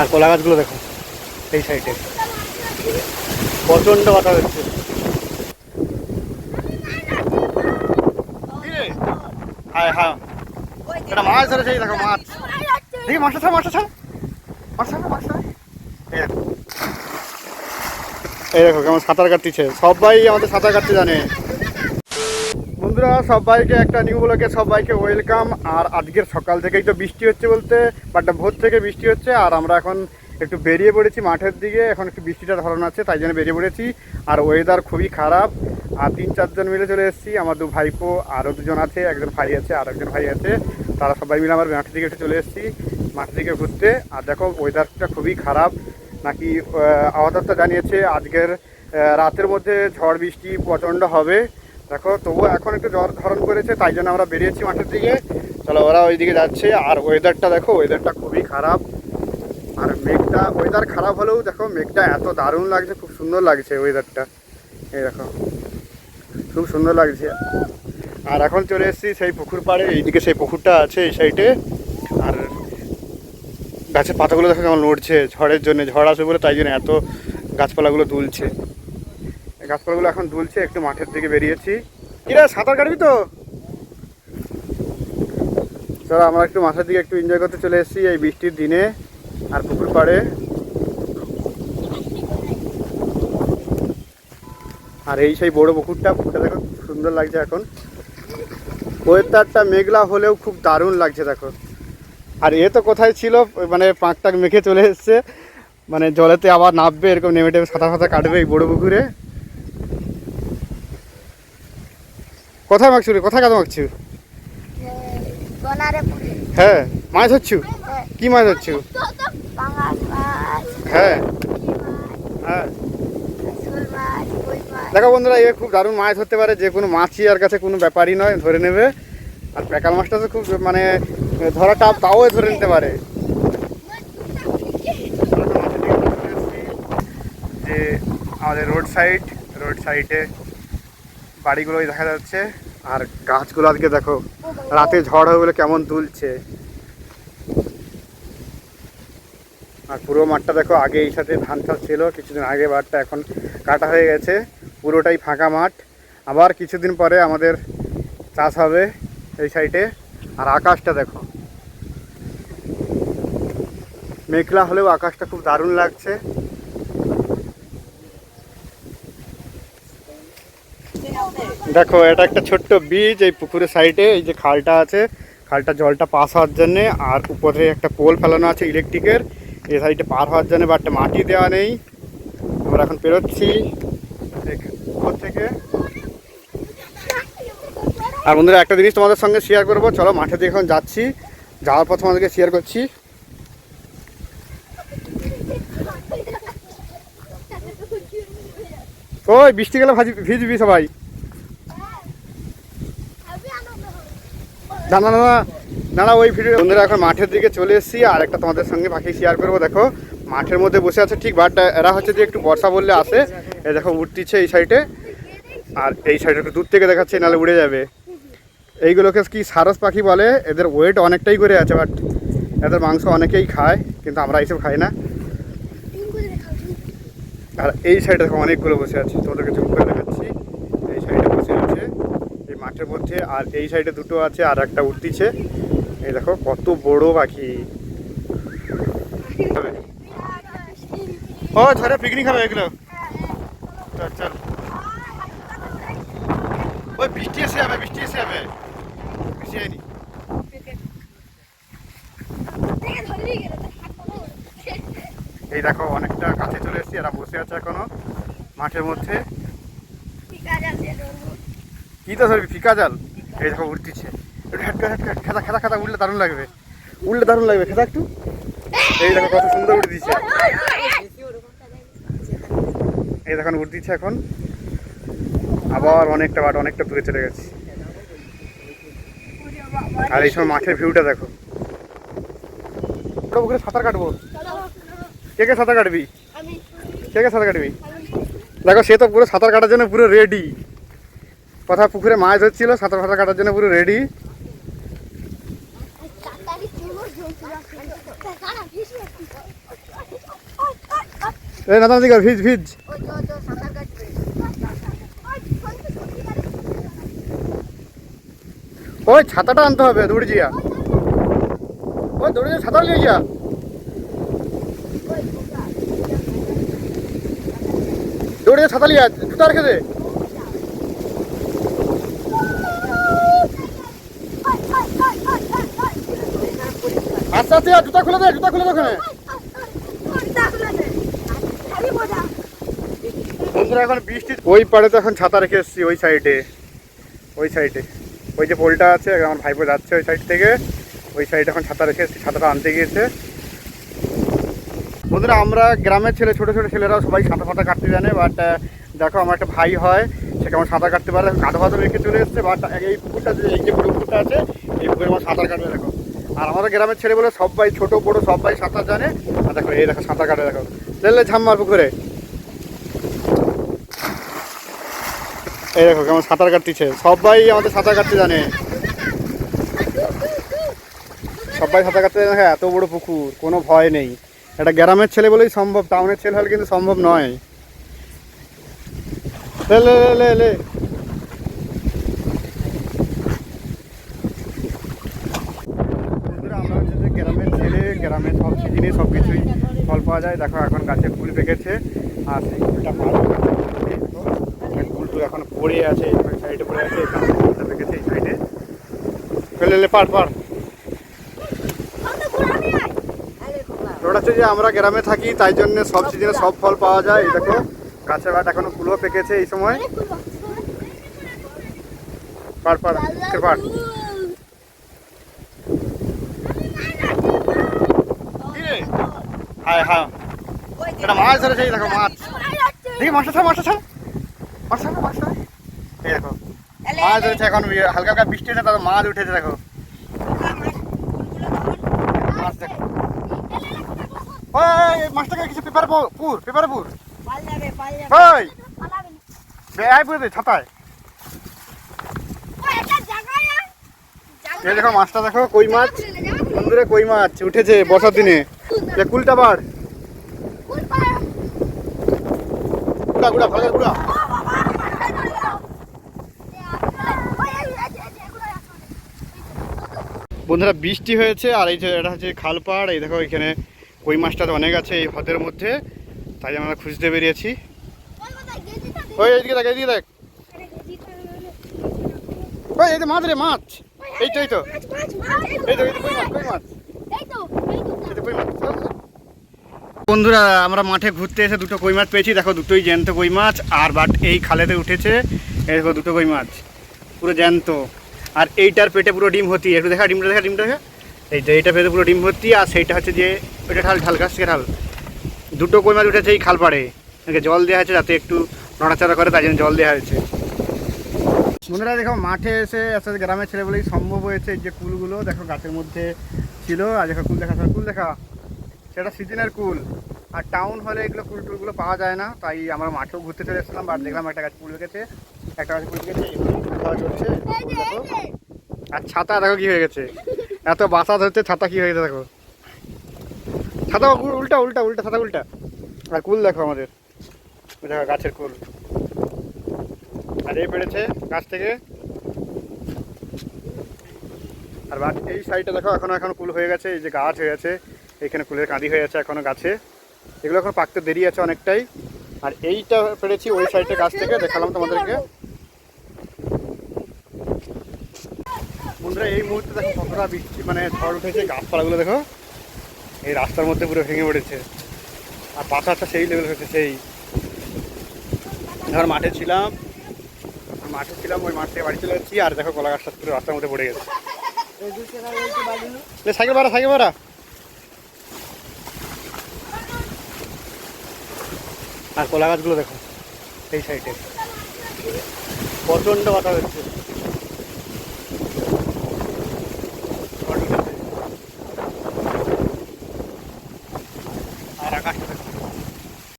আর কলা গাছগুলো দেখো এই সাইডে। প্রচণ্ড কথা হচ্ছে? হায় হ্যাঁ। এটা মাছ ধরেছে এই দেখো মাছ। দেখি মাছটা ছাড় মাছটা ছাড়। মাছ ছাড় এই দেখো কেমন সাঁতার কাটতেছে। সবাই আমাদের সাঁতার কাটতে জানে। বন্ধুরা, সবাইকে একটা নিউ ব্লকে সবাইকে ওয়েলকাম আর আজকের সকাল থেকেই তো বৃষ্টি হচ্ছে বলতে বাট ভোর থেকে বৃষ্টি হচ্ছে, আর আমরা এখন একটু বেরিয়ে পড়েছি মাঠের দিকে। এখন একটু বৃষ্টিটা ধরন আছে, তাই জন্য বেরিয়ে পড়েছি। আর ওয়েদার খুবই খারাপ, আর তিন চারজন মিলে চলে এসেছি। আমার দু ভাইপো, আরও দুজন আছে, একজন ভাই আছে, আর একজন ভাই আছে। তারা সবাই মিলে আমার মাঠের দিকে একটু চলে এসেছি, মাঠের দিকে ঘুরতে। আর দেখো ওয়েদারটা খুবই খারাপ। নাকি আবহাওয়া জানিয়েছে, আজকের রাতের মধ্যে ঝড় বৃষ্টি প্রচণ্ড হবে। দেখো, তবুও এখন একটু জ্বর ধরন করেছে, তাই জন্য আমরা বেরিয়েছি মাঠের দিকে। চলো, ওরা ওই দিকে যাচ্ছে, আর ওয়েদারটা দেখো ওয়েদারটা খুবই খারাপ। আর মেঘটা ওয়েদার খারাপ হলেও দেখো, মেঘটা এত দারুণ লাগছে, খুব সুন্দর লাগছে ওয়েদারটা এই দেখো, খুব সুন্দর লাগছে। আর এখন চলে এসেছি সেই পুকুর পাড়ে, এইদিকে সেই পুকুরটা আছে এই সাইডে আর গাছের পাতাগুলো দেখো কেমন নড়ছে, ঝড়ের জন্য, ঝড় আসবে বলে তাই জন্য এত গাছপালাগুলো এই গাছপালাগুলো এখন দুলছে, একটু মাঠের দিকে বেরিয়েছি। কিরা, সাঁতার কাটবি তো? চলো, আমরা একটু মাঠের দিকে একটু এনজয় করতে চলে এসেছি এই বৃষ্টির দিনে আর পুকুর পাড়ে। আর এই সেই বড় পুকুরটা পুকুরটা দেখো সুন্দর লাগছে এখন। ওয়েদারটা মেঘলা হলেও খুব দারুণ লাগছে, দেখো। আর এ তো কোথায় ছিল মানে পাঁক টাক মেখে চলে এসছে। মানে জলেতে আবার নামবে এরকম নেমে টেমে সাঁতার ফাঁতার কাটবে এই বড় পুকুরে। কোথায় মাখছু রে? কোথায় কাদা পুরে হ্যাঁ মাছ হচ্ছু? হ্যাঁ। কি মাছ হচ্ছু? হ্যাঁ। হ্যাঁ দেখো বন্ধুরা এ খুব দারুণ মাছ ধরতে পারে যে কোনো মাছই আর কাছে কোনো ব্যাপারই নয় ধরে নেবে। আর প্যাকাল মাছটা তো খুব মানে ধরা টাপ তাও ধরে নিতে পারে। যে আমাদের রোড সাইড রোড সাইডে বাড়িগুলোই দেখা যাচ্ছে। আর গাছগুলো আজকে দেখো, রাতে ঝড় হয়ে গেলে কেমন দুলছে। আর পুরো মাঠটা দেখো, আগে এই সাথে ধান চাষ ছিল, কিছুদিন আগে মাঠটা এখন কাটা হয়ে গেছে। পুরোটাই ফাঁকা মাঠ। আবার কিছুদিন পরে আমাদের চাষ হবে এই সাইডে। আর আকাশটা দেখো। মেঘলা হলেও আকাশটা খুব দারুণ লাগছে। দেখো, এটা একটা ছোট্ট বীজ এই পুকুরের সাইডে এই যে খালটা আছে, খালটা জলটা পাস হওয়ার জন্যে, আর উপরে একটা পোল ফেলানো আছে ইলেকট্রিকের এই সাইডে পার হওয়ার জন্য বাটটা মাটি দেওয়া নেই। আমরা এখন পেরোচ্ছি উপর থেকে। আর বন্ধুরা, একটা জিনিস তোমাদের সঙ্গে শেয়ার করব। চলো, মাঠে দিয়ে এখন যাচ্ছি। যাওয়ার পর তোমাদেরকে শেয়ার করছি। ওই, বৃষ্টি গেলে ভাজি ভিজবি সবাই। না না না না, ওই ভিডিও বন্ধুরা এখন মাঠের দিকে চলে এসেছি আর একটা তোমাদের সঙ্গে বাকি শেয়ার করব। দেখো মাঠের মধ্যে বসে আছে ঠিক বাট এরা হচ্ছে যে একটু বর্ষা বললে আসে। এই দেখো উঠতিছে এই সাইডে আর এই সাইডে একটু দূর থেকে দেখাচ্ছে নাহলে উড়ে যাবে। এইগুলোকে কি সারস পাখি বলে? এদের ওয়েট অনেকটাই করে আছে বাট এদের মাংস অনেকেই খায় কিন্তু আমরা এইসব খাই না। আর এই সাইডে দেখো অনেকগুলো বসে আছে তোমাদেরকে জুম করে দেখাচ্ছি এই সাইডে বসে আছে এই মাঠের মধ্যে, আর এই সাইডে দুটো আছে, আর একটা উঠতিছে। এই দেখো, কত বড় পাখি। ও ঝরে পিকনিক হবে এগুলো। চল চল। ওই, বৃষ্টি এসে যাবে, বৃষ্টি এসে যাবে। এই দেখো, অনেকটা কাছে চলে এসেছি, এরা বসে আছে এখনও মাঠের মধ্যে। কি তো ধরবি? ফিকা জাল? এই দেখো উঠতিছে একটু হেটকা হেটকা খেতা খেতা খেতা উঠলে দারুণ লাগবে। উঠলে দারুণ লাগবে খেতা একটু। এই দেখো কত সুন্দর উঠে দিচ্ছে এই দেখুন উঠে দিচ্ছে এখন। আবার অনেকটা বাট, অনেকটা দূরে চলে গেছে। আর এই সময় মাঠের ভিউটা দেখো। ওটা পুকুরে সাঁতার কাটবো। কে কে সাঁতার কাটবি? কে কে সাঁতার কাটবি? দেখো, সে তো পুরো সাঁতার কাটার জন্য পুরো রেডি কথা পুকুরে মাছ ধরছিল, সাঁতার ফাতার কাটার জন্য পুরো রেডি কর ভিজ ওই ছাতাটা আনতে হবে, দৌড়ে জিয়া ওই দৌড়ে যা ছাতা নিয়ে যা। দৌড়ে যা, ছাতা লিয়া জুতা রেখে দে। যা, জুতা খুলে দে জুতা খুলে দে ওখানে। বন্ধুরা এখন বৃষ্টি ওই পাড়ে তো এখন ছাতা রেখে এসেছি ওই সাইডে। ওই সাইডে। ওই যে পোলটা আছে আমার ভাইপো যাচ্ছে ওই সাইড থেকে। ওই সাইডে এখন ছাতা রেখে এসেছি ছাতাটা আনতে গিয়েছে। বন্ধুরা আমরা গ্রামের ছেলে ছোটো ছোটো ছেলেরাও সবাই সাঁতার ফাঁতা কাটতে জানে বাট দেখো আমার একটা ভাই হয় সে কেমন সাঁতার কাটতে পারে। কাঁধা ফাঁধা রেখে চলে এসছে বাট এই পুকুরটা যে এই যে পুকুরটা আছে এই পুকুরে আমার সাঁতার কাটবে দেখো। আর আমাদের গ্রামের ছেলে বলে সবাই ছোট, বড়, সবাই সাঁতার জানে। আর দেখো, এই দেখো, সাঁতার কাটে, দেখো। লেলে ঝাম্মার পুকুরে এই দেখো, কেমন সাঁতার কাটতেছে। সবাই আমাদের সাঁতার কাটতে জানে। সবাই সাঁতার কাটতে জানে। হ্যাঁ এত বড় পুকুর, কোনো ভয় নেই। এটা গ্রামের ছেলে বলেই সম্ভব, টাউনের ছেলে হলে কিন্তু সম্ভব নয়। লে লে লে লে লে বন্ধুরা, আমরা হচ্ছে যে গ্রামের ছেলে গ্রামের সব সিজনে সব কিছুই ফল পাওয়া যায়। দেখো, এখন গাছে ফুল পেকেছে আর সেই ফুলটা পাড়া ফুলটু এখন পড়ে আছে সাইডে পড়ে আছে ফুলটা পেকেছে এই সাইডে। ফেলে পাড় পাড় হচ্ছে যে আমরা গ্রামে থাকি, তাই জন্য সব সিজনে সব ফল পাওয়া যায়। এই দেখো, গাছের বাট এখনও ফুলও পেকেছে এই সময়। পাড় পাড় কি রে? হায় হ্যাঁ। এটা মাছ ধরেছে দেখো মাছ। মাছটা মাছ দেখো। মাছ ধরেছে এখন ইয়ে হালকা মাছ উঠেছে, দেখো। মাছ দেখো। ওই মাছটাকে কিছু পেপারে পুর পুর। ওই। ছাতায়। দেখো মাছটা দেখো, কই মাছ? বন্ধুরে, কই মাছ? উঠেছে বর্ষার দিনে। কুলটা বাড় গুড়া গুড়া গুড়া। বন্ধুরা, বৃষ্টি হয়েছে, আর এই যে এটা হচ্ছে খাল পাড়। এই দেখো, এখানে কই মাছটা তো অনেক আছে এই হ্রদের মধ্যে। তাই আমরা খুঁজতে বেরিয়েছি। ওই, এইদিকে দেখ এইদিকে দেখ। ওই, এই মাছ রে, মাছ। এই তো এই তো। এই তো এই তো, কই মাছ কই মাছ এই তো কই মাছ চল, চল। বন্ধুরা, আমরা মাঠে ঘুরতে এসে দুটো কই মাছ পেয়েছি। দেখো, দুটোই জ্যান্ত কই মাছ, আর বাট এই খালেতে উঠেছে দেখো, দুটো কই মাছ, পুরো জ্যান্ত। আর এইটার পেটে পুরো ডিম ভর্তি। একটু দেখা ডিমটা দেখা ডিমটা, দেখা। এই যে এইটা পেটে পুরো ডিম ভর্তি, আর সেইটা হচ্ছে যে, ওইটা ঢাল ঢাল, গাছ থেকে ঢাল। দুটো কই মাছ উঠেছে এই খাল পাড়ে। জল দেওয়া হয়েছে যাতে একটু নড়াচড়া করে, তাই জন্য জল দেওয়া হয়েছে। বন্ধুরা, দেখো, মাঠে এসে আসলে গ্রামের ছেলে বলেই সম্ভব হয়েছে যে কুলগুলো, দেখো, গাছের মধ্যে ছিল। আর দেখো, কুল দেখা কুল দেখা। সেটা সিজনের কুল। আর টাউন হলে এগুলো কুল টুলগুলো পাওয়া যায় না তাই আমরা মাঠেও ঘুরতে চলে এসেছিলাম আর দেখলাম একটা গাছ ফুল গেছে একটা গাছ ফুল গেছে চলছে আর ছাতা দেখো কি হয়ে গেছে। এত বাসা ধরছে ছাতা কি হয়ে গেছে দেখো। ছাতা উল- উল্টা উল্টা উল্টা ছাতা উল্টা। আর কুল দেখো আমাদের। দেখো গাছের কুল। আর এই পেড়েছে গাছ থেকে। আর এই সাইডটা দেখো এখনও এখন কুল হয়ে গেছে এই যে গাছ হয়ে গেছে। এখানে কুলের কাঁদি হয়ে আছে এখনও গাছে। এগুলো এখন পাকতে দেরি আছে অনেকটাই। আর এইটা পেরেছি ওই সাইডটা গাছ থেকে দেখালাম তোমাদেরকে। বন্ধুরা এই মুহূর্তে দেখো কতটা বৃষ্টি মানে ঝড় উঠেছে গাছপালাগুলো দেখো। এই রাস্তার মধ্যে পুরো ভেঙে পড়েছে। আর পাথারটা সেই লেভেল হয়েছে সেই। ধর মাঠে ছিলাম। মাঠে ছিলাম ওই মাঠ থেকে বাড়ি চলে যাচ্ছি আর দেখো কলা গাছটা পুরো রাস্তার মধ্যে পড়ে গেছে। সাইকেল ভাড়া সাইকেল ভাড়া। আর কলা গাছগুলো দেখো এই সাইডে প্রচণ্ড কথা হচ্ছে।